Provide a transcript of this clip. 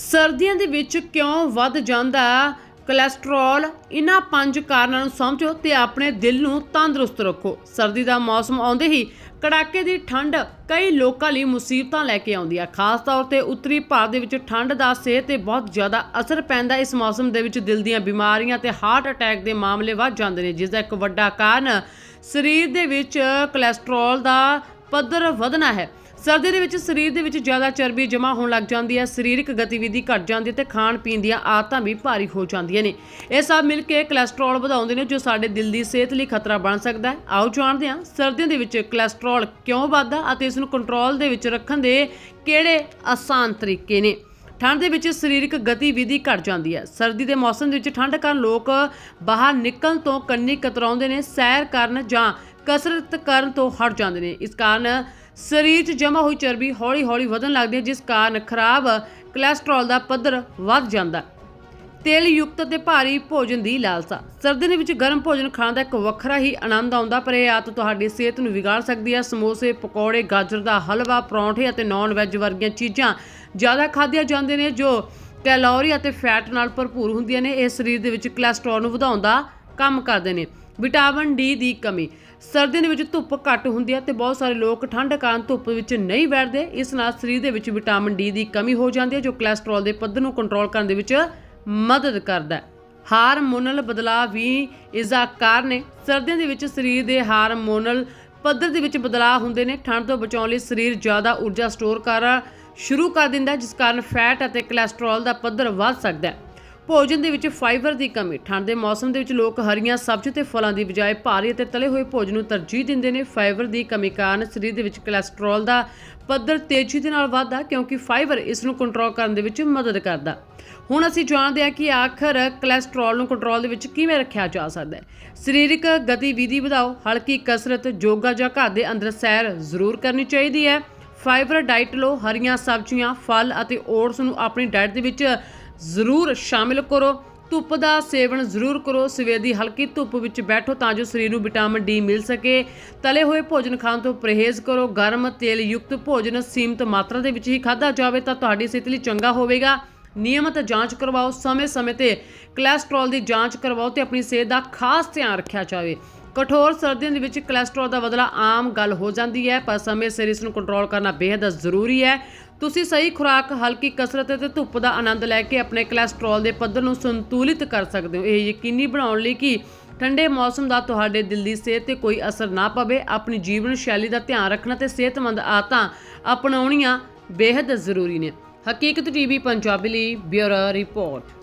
ਸਰਦੀਆਂ ਦੇ ਵਿੱਚ ਕਿਉਂ ਵੱਧ ਜਾਂਦਾ ਕੋਲੇਸਟ੍ਰੋਲ? ਇਹਨਾਂ ਪੰਜ ਕਾਰਨਾਂ ਨੂੰ ਸਮਝੋ ਤੇ ਆਪਣੇ ਦਿਲ ਨੂੰ ਤੰਦਰੁਸਤ ਰੱਖੋ। ਸਰਦੀ ਦਾ ਮੌਸਮ ਆਉਂਦੇ ਹੀ ਕੜਾਕੇ ਦੀ ਠੰਡ ਕਈ ਲੋਕਾਂ ਲਈ ਮੁਸੀਬਤਾਂ ਲੈ ਕੇ ਆਉਂਦੀ ਹੈ ਖਾਸ ਤੌਰ ਤੇ ਉੱਤਰੀ ਭਾਰਤ ਦੇ ਵਿੱਚ ਠੰਡ ਦਾ ਸਿਹਤ ਤੇ ਬਹੁਤ ਜ਼ਿਆਦਾ ਅਸਰ ਪੈਂਦਾ। ਇਸ ਮੌਸਮ ਦੇ ਵਿੱਚ ਦਿਲ ਦੀਆਂ ਬਿਮਾਰੀਆਂ ਤੇ ਹਾਰਟ ਅਟੈਕ ਦੇ ਮਾਮਲੇ ਵੱਧ ਜਾਂਦੇ ਨੇ ਜਿਸ ਦਾ ਇੱਕ ਵੱਡਾ ਕਾਰਨ ਸਰੀਰ ਦੇ ਵਿੱਚ ਕੋਲੇਸਟ੍ਰੋਲ ਦਾ ਪੱਧਰ ਵਧਣਾ ਹੈ। ਸਰਦੀ ਦੇ ਵਿੱਚ ਸਰੀਰ ਦੇ ਵਿੱਚ ਜ਼ਿਆਦਾ ਚਰਬੀ ਜਮ੍ਹਾਂ ਹੋਣ ਲੱਗ ਜਾਂਦੀ ਹੈ। ਸਰੀਰਕ ਗਤੀਵਿਧੀ ਘਟ ਜਾਂਦੀ ਹੈ ਤੇ ਖਾਣ ਪੀਣ ਦੀਆਂ ਆਦਤਾਂ ਵੀ ਭਾਰੀ ਹੋ ਜਾਂਦੀਆਂ ਨੇ। ਇਹ ਸਭ ਮਿਲ ਕੇ ਕੋਲੇਸਟ੍ਰੋਲ ਵਧਾਉਂਦੇ ਨੇ, ਜੋ ਸਾਡੇ ਦਿਲ ਦੀ ਸਿਹਤ ਲਈ ਖਤਰਾ ਬਣ ਸਕਦਾ ਹੈ। ਆਓ ਜਾਣਦੇ ਹਾਂ, ਸਰਦੀਆਂ ਦੇ ਵਿੱਚ ਕੋਲੇਸਟ੍ਰੋਲ ਕਿਉਂ ਵੱਧਦਾ ਅਤੇ ਇਸ ਨੂੰ ਕੰਟਰੋਲ ਦੇ ਵਿੱਚ ਰੱਖਣ ਦੇ ਕਿਹੜੇ ਆਸਾਨ ਤਰੀਕੇ ਨੇ? ਠੰਡ ਦੇ ਵਿੱਚ ਸਰੀਰਕ ਗਤੀਵਿਧੀ ਘਟ ਜਾਂਦੀ ਹੈ। ਸਰਦੀ ਦੇ ਮੌਸਮ ਦੇ ਵਿੱਚ ਠੰਡ ਕਾਰਨ ਲੋਕ ਬਾਹਰ ਨਿਕਲਣ ਤੋਂ ਕੰਨੀ ਕਤਰਾਉਂਦੇ ਨੇ, ਸੈਰ ਕਰਨ ਜਾਂ ਕਸਰਤ ਕਰਨ ਤੋਂ ਹਟ ਜਾਂਦੇ ਨੇ। ਇਸ ਕਾਰਨ ਸਰੀਰ 'ਚ ਜਮ੍ਹਾਂ ਹੋਈ ਚਰਬੀ ਹੌਲੀ-ਹੌਲੀ ਵਧਣ ਲੱਗਦੀ ਹੈ, ਜਿਸ ਕਾਰਨ ਖਰਾਬ ਕੋਲੇਸਟ੍ਰੋਲ ਦਾ ਪੱਧਰ ਵੱਧ ਜਾਂਦਾ। ਤੇਲ ਯੁਕਤ ਤੇ ਭਾਰੀ ਭੋਜਨ ਦੀ ਲਾਲਸਾ। ਸਰਦੀ ਦੇ ਵਿੱਚ ਗਰਮ ਭੋਜਨ ਖਾਣ ਦਾ ਇੱਕ ਵੱਖਰਾ ਹੀ ਆਨੰਦ ਆਉਂਦਾ, ਪਰ ਇਹ ਆਦਤ ਤੁਹਾਡੀ ਸਿਹਤ ਨੂੰ ਵਿਗਾੜ ਸਕਦੀ ਹੈ। ਸਮੋਸੇ, ਪਕੌੜੇ, ਗਾਜਰ ਦਾ ਹਲਵਾ, ਪਰੌਂਠੇ ਅਤੇ ਨਾਨ ਵੈਜ ਵਰਗੀਆਂ ਚੀਜ਼ਾਂ ਜ਼ਿਆਦਾ ਖਾਧੀਆਂ ਜਾਂਦੀਆਂ ਨੇ, ਜੋ ਕੈਲੋਰੀ ਅਤੇ ਫੈਟ ਨਾਲ ਭਰਪੂਰ ਹੁੰਦੀਆਂ ਨੇ। ਇਹ ਸਰੀਰ ਦੇ ਵਿੱਚ ਕੋਲੇਸਟ੍ਰੋਲ ਨੂੰ ਵਧਾਉਂਦਾ ਕੰਮ ਕਰਦੇ ਨੇ। ਵਿਟਾਮਿਨ ਡੀ ਦੀ ਕਮੀ। ਸਰਦੀਆਂ ਦੇ ਵਿੱਚ ਧੁੱਪ ਘੱਟ ਹੁੰਦੀ ਹੈ ਤੇ ਬਹੁਤ ਸਾਰੇ ਲੋਕ ਠੰਡ ਕਾਰਨ ਧੁੱਪ ਵਿੱਚ ਨਹੀਂ ਬੈਠਦੇ। ਇਸ ਨਾਲ ਸਰੀਰ ਦੇ ਵਿੱਚ ਵਿਟਾਮਿਨ ਡੀ ਦੀ ਕਮੀ ਹੋ ਜਾਂਦੀ ਹੈ ਜੋ ਕੋਲੇਸਟ੍ਰੋਲ ਦੇ ਪੱਧਰ ਨੂੰ ਕੰਟਰੋਲ ਕਰਨ ਦੇ ਵਿੱਚ ਮਦਦ ਕਰਦਾ ਹੈ। ਹਾਰਮੋਨਲ ਬਦਲਾਅ ਵੀ ਇਸਦਾ ਕਾਰਨ ਹੈ ਸਰਦੀਆਂ ਦੇ ਵਿੱਚ ਸਰੀਰ ਦੇ ਹਾਰਮੋਨਲ ਪੱਧਰ ਦੇ ਵਿੱਚ ਬਦਲਾਅ ਹੁੰਦੇ ਨੇ। ਠੰਡ ਤੋਂ ਬਚਾਉਣ ਲਈ ਸਰੀਰ ਜ਼ਿਆਦਾ ਊਰਜਾ ਸਟੋਰ ਕਰ ਸ਼ੁਰੂ ਕਰ ਦਿੰਦਾ ਜਿਸ ਕਾਰਨ ਫੈਟ ਅਤੇ ਕੋਲੇਸਟ੍ਰੋਲ ਦਾ ਪੱਧਰ ਵੱਧ ਸਕਦਾ ਹੈ। ਭੋਜਨ ਦੇ ਵਿੱਚ ਫਾਈਬਰ ਦੀ ਕਮੀ। ਠੰਡ ਦੇ ਮੌਸਮ ਦੇ ਵਿੱਚ ਲੋਕ ਹਰੀਆਂ ਸਬਜ਼ੀਆਂ ਤੇ ਫਲਾਂ ਦੀ ਬਜਾਏ ਭਾਰੀ ਅਤੇ ਤਲੇ ਹੋਏ ਭੋਜਨ ਨੂੰ ਤਰਜੀਹ ਦਿੰਦੇ ਨੇ। ਫਾਈਬਰ ਦੀ ਕਮੀ ਕਾਰਨ ਸਰੀਰ ਦੇ ਵਿੱਚ ਕੋਲੇਸਟ੍ਰੋਲ ਦਾ ਪੱਧਰ ਤੇਜ਼ੀ ਦੇ ਨਾਲ ਵੱਧਦਾ, ਕਿਉਂਕਿ ਫਾਈਬਰ ਇਸ ਨੂੰ ਕੰਟਰੋਲ ਕਰਨ ਦੇ ਵਿੱਚ ਮਦਦ ਕਰਦਾ। ਹੁਣ ਅਸੀਂ ਜਾਣਦੇ ਹਾਂ ਕਿ ਆਖਰ ਕੋਲੇਸਟ੍ਰੋਲ ਨੂੰ ਕੰਟਰੋਲ ਦੇ ਵਿੱਚ ਕਿਵੇਂ ਰੱਖਿਆ ਜਾ ਸਕਦਾ ਹੈ। ਸਰੀਰਕ ਗਤੀਵਿਧੀ ਵਧਾਓ, ਹਲਕੀ ਕਸਰਤ, ਯੋਗਾ ਜਾਂ ਘਰ ਦੇ ਅੰਦਰ ਸੈਰ ਜ਼ਰੂਰ ਕਰਨੀ ਚਾਹੀਦੀ ਹੈ। ਫਾਈਬਰ ਡਾਈਟ ਲਓ, ਹਰੀਆਂ ਸਬਜ਼ੀਆਂ, ਫਲ ਅਤੇ ਓਟਸ ਨੂੰ ਆਪਣੀ ਡਾਈਟ ਦੇ ਵਿੱਚ ਜ਼ਰੂਰ ਸ਼ਾਮਿਲ ਕਰੋ। ਧੁੱਪ ਦਾ ਸੇਵਨ ਜ਼ਰੂਰ ਕਰੋ। ਸਵੇਰ ਦੀ ਹਲਕੀ ਧੁੱਪ ਵਿੱਚ ਬੈਠੋ ਤਾਂ ਜੋ ਸਰੀਰ ਨੂੰ ਵਿਟਾਮਿਨ ਡੀ ਮਿਲ ਸਕੇ। ਤਲੇ ਹੋਏ ਭੋਜਨ ਖਾਣ ਤੋਂ ਪਰਹੇਜ਼ ਕਰੋ। ਗਰਮ ਤੇਲ ਯੁਕਤ ਭੋਜਨ ਸੀਮਤ ਮਾਤਰਾ ਦੇ ਵਿੱਚ ਹੀ ਖਾਧਾ ਜਾਵੇ ਤਾਂ ਤੁਹਾਡੀ ਸਿਹਤ ਲਈ ਚੰਗਾ ਹੋਵੇਗਾ। ਨਿਯਮਤ ਜਾਂਚ ਕਰਵਾਓ। ਸਮੇਂ-ਸਮੇਂ ਤੇ ਕੋਲੇਸਟ੍ਰੋਲ ਦੀ ਜਾਂਚ ਕਰਵਾਓ ਤੇ ਆਪਣੀ ਸਿਹਤ ਦਾ ਖਾਸ ਧਿਆਨ ਰੱਖਿਆ ਜਾਵੇ। ਕਠੋਰ ਸਰਦੀਆਂ ਦੇ ਵਿੱਚ ਕੋਲੇਸਟ੍ਰੋਲ ਦਾ ਬਦਲਾ ਆਮ ਗੱਲ ਹੋ ਜਾਂਦੀ ਹੈ, ਪਰ ਸਮੇਂ ਸਿਰ ਇਸ ਨੂੰ ਕੰਟਰੋਲ ਕਰਨਾ ਬੇहद ਜ਼ਰੂਰੀ ਹੈ। ਤੁਸੀਂ ਸਹੀ ਖੁਰਾਕ, ਹਲਕੀ ਕਸਰਤ ਅਤੇ ਧੁੱਪ ਦਾ ਆਨੰਦ ਲੈ ਕੇ ਆਪਣੇ ਕੋਲੇਸਟ੍ਰੋਲ ਦੇ ਪੱਧਰ ਨੂੰ ਸੰਤੁਲਿਤ ਕਰ ਸਕਦੇ ਹੋ। ਇਹ ਯਕੀਨੀ ਬਣਾਉਣ ਲਈ ਕਿ ਠੰਡੇ ਮੌਸਮ ਦਾ ਤੁਹਾਡੇ ਦਿਲ ਦੀ ਸਿਹਤ ਤੇ ਕੋਈ ਅਸਰ ਨਾ ਪਵੇ। ਆਪਣੀ ਜੀਵਨ ਸ਼ੈਲੀ ਦਾ ਧਿਆਨ ਰੱਖਣਾ ਤੇ ਸਿਹਤਮੰਦ ਆਦਤਾਂ ਅਪਣਾਉਣੀਆਂ ਬੇहद ਜ਼ਰੂਰੀ ਨੇ। ਹਕੀਕਤ ਟੀਵੀ, ਪੰਜਾਬੀ ਲਈ ਬਿਊਰੋ ਰਿਪੋਰਟ।